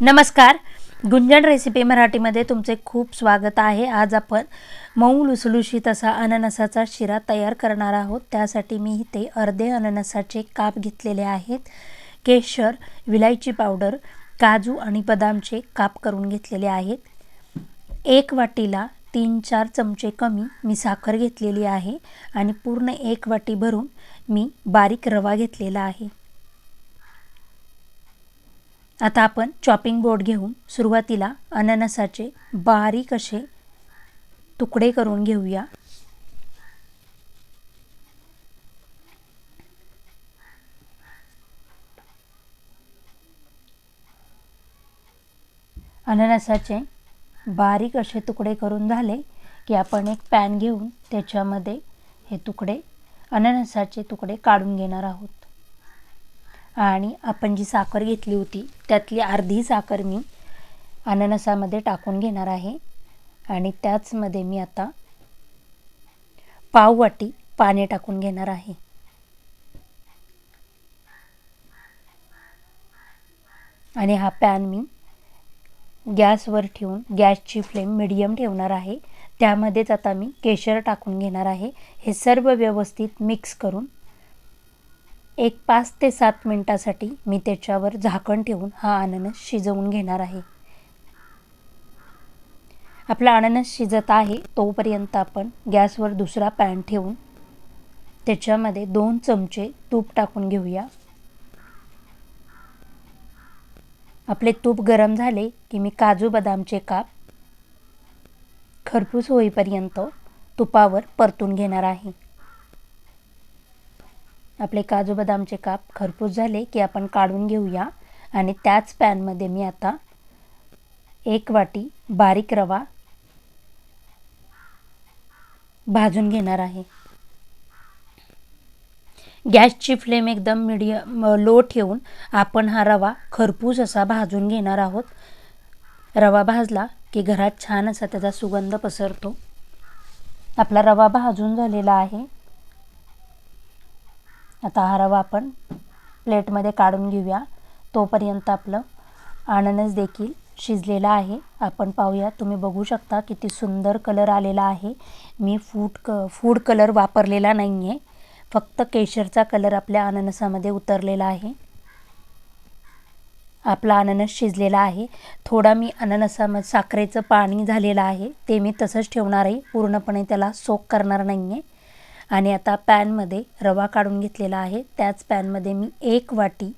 नमस्कार. गुंजन रेसिपी मराठीमध्ये तुमचे खूप स्वागत आहे. आज आपण मऊ लुसलुशीत असा अननसाचा शिरा तयार करणार आहोत. त्यासाठी मी इथे अर्धे अननसाचे काप घेतलेले आहेत. केशर विलायची पावडर काजू आणि बदामचे काप करून घेतलेले आहेत. एक वाटीला तीन चार चमचे कमी मी साखर घेतलेली आहे आणि पूर्ण एक वाटी भरून मी बारीक रवा घेतलेला आहे. आता आपण चॉपिंग बोर्ड घेऊन सुरुवातीला अननसाचे बारीक असे तुकडे करून घेऊया. अननसाचे बारीक असे तुकडे करून झाले की आपण एक पॅन घेऊन त्याच्यामध्ये हे तुकडे अननसाचे तुकडे काढून घेणार आहोत. आणि आपण जी साखर घेतली होती त्यातली अर्धी साखर मी अननसामध्ये टाकून घेणार आहे. आणि त्याचमध्ये मी आता पाववाटी पाणी टाकून घेणार आहे. आणि हा पॅन मी गॅसवर ठेवून गॅसची फ्लेम मिडियम ठेवणार आहे. त्यामध्येच आता मी केशर टाकून घेणार आहे. हे सर्व व्यवस्थित मिक्स करून एक पाच ते सात मिनटासाठी मी त्याच्यावर झाकण ठेवून हा अननस शिजवून घेणार आहे. आपला अननस शिजत आहे तोपर्यंत आपण गॅसवर दुसरा पॅन ठेवून त्याच्यामध्ये दोन चमचे तूप टाकून घेऊया. आपले तूप गरम झाले की मी काजू बदामचे काप खरपूस होईपर्यंत तुपावर परतून घेणार आहे. आपले काजू बदामचे काप खरपूस झाले की आपण काढून घेऊया. आणि त्याच पॅनमध्ये मी आता एक वाटी बारीक रवा भाजून घेणार आहे. गॅसची फ्लेम एकदम मिडियम लो ठेवून आपण हा रवा खरपूस असा भाजून घेणार आहोत. रवा भाजला की घरात छान असा त्याचा सुगंध पसरतो. आपला रवा भाजून झालेला आहे. आता हा रवा आपण प्लेटमध्ये काढून घेऊया. तोपर्यंत आपलं अननस देखील शिजलेला आहे. आपण पाहूया तुम्ही बघू शकता किती सुंदर कलर आलेला आहे. मी फूड क फूड कलर वापरलेला नाही आहे फक्त केशरचा कलर आपल्या अननसामध्ये उतरलेला आहे. आपला अननस शिजलेला आहे. थोडा मी अननसामध्ये साखरेचं पाणी झालेलं आहे. ते मी तसंच ठेवणार आहे. पूर्णपणे त्याला सोक करणार नाही आहे आणि आता पॅनमध्ये रवा काढून घेतलेला आहे. त्याच पॅनमध्ये मी एक वाटी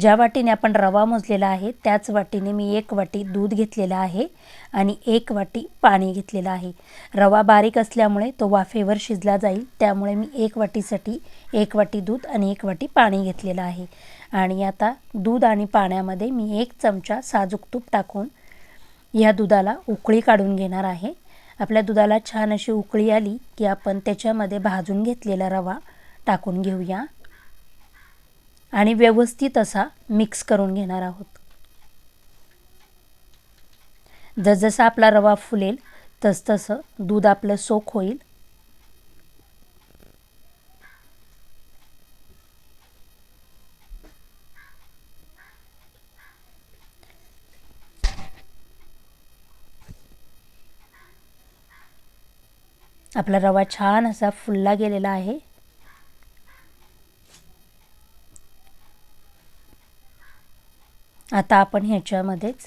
ज्या वाटीने आपण रवा मोजलेला आहे त्याच वाटीने मी एक वाटी दूध घेतलेला आहे आणि एक वाटी पाणी घेतलेलं आहे. रवा बारीक असल्यामुळे तो वाफेवर शिजला जाईल. त्यामुळे मी एक वाटीसाठी एक वाटी दूध आणि एक वाटी पाणी घेतलेलं आहे. आणि आता दूध आणि पाण्यामध्ये मी एक चमचा साजूक तूप टाकून या दुधाला उकळी काढून घेणार आहे. आपल्या दुधाला छान अशी उकळी आली की आपण त्याच्यामध्ये भाजून घेतलेला रवा टाकून घेऊया. आणि व्यवस्थित असा मिक्स करून घेणार आहोत. जसजसा आपला रवा फुलेल तसतसं दूध आपलं सोख होईल. आपला रवा छान असा फुलला गेलेला आहे. आता आपण ह्याच्यामध्येच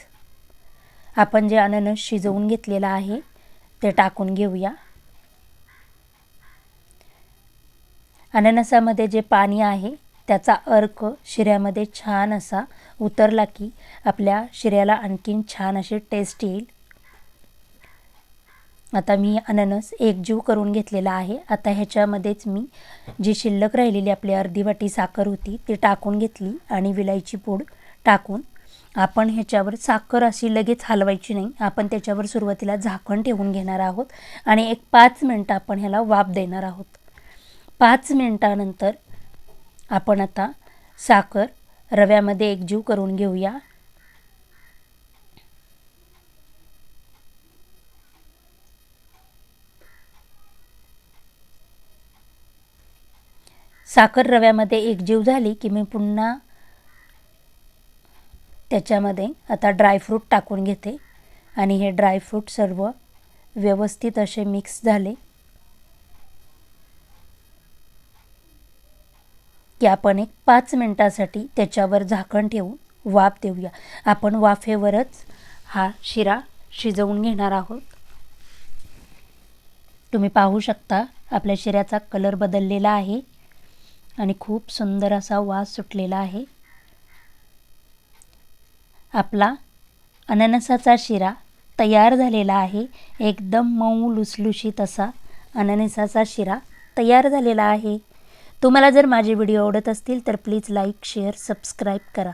आपण जे अननस शिजवून घेतलेलं आहे ते टाकून घेऊया. अननसामध्ये जे पाणी आहे त्याचा अर्क शिऱ्यामध्ये छान असा उतरला की आपल्या शिऱ्याला आणखीन छान अशी टेस्ट येईल. आता मी अननस एकजीव करून घेतलेला आहे. आता ह्याच्यामध्येच मी जी शिल्लक राहिलेली आपली अर्धी वाटी साखर होती ती टाकून घेतली आणि विलायची पूड टाकून आपण ह्याच्यावर साखर अशी लगेच हलवायची नाही. आपण त्याच्यावर सुरुवातीला झाकण ठेवून घेणार आहोत आणि एक पाच मिनटं आपण ह्याला वाफ देणार आहोत. पाच मिनटानंतर आपण आता साखर रव्यामध्ये एकजीव करून घेऊया. साखर रव्यामध्ये एकजीव झाली की मी पुन्हा त्याच्यामध्ये आता ड्रायफ्रूट टाकून घेते. आणि हे ड्रायफ्रूट सर्व व्यवस्थित असे मिक्स झाले की आपण एक पाच मिनटासाठी त्याच्यावर झाकण ठेवून वाफ देऊया. आपण वाफेवरच हा शिरा शिजवून घेणार आहोत. तुम्ही पाहू शकता आपल्या शिऱ्याचा कलर बदललेला आहे. आणि खूप सुंदर असा वास सुटलेला आहे. आपला अननसाचा शिरा तयार झालेला आहे. एकदम मऊ लुसलुशीत असा अननसाचा शिरा तयार झालेला आहे. तुम्हाला जर माझे व्हिडिओ आवडत असतील तर प्लीज लाईक शेअर सबस्क्राईब करा.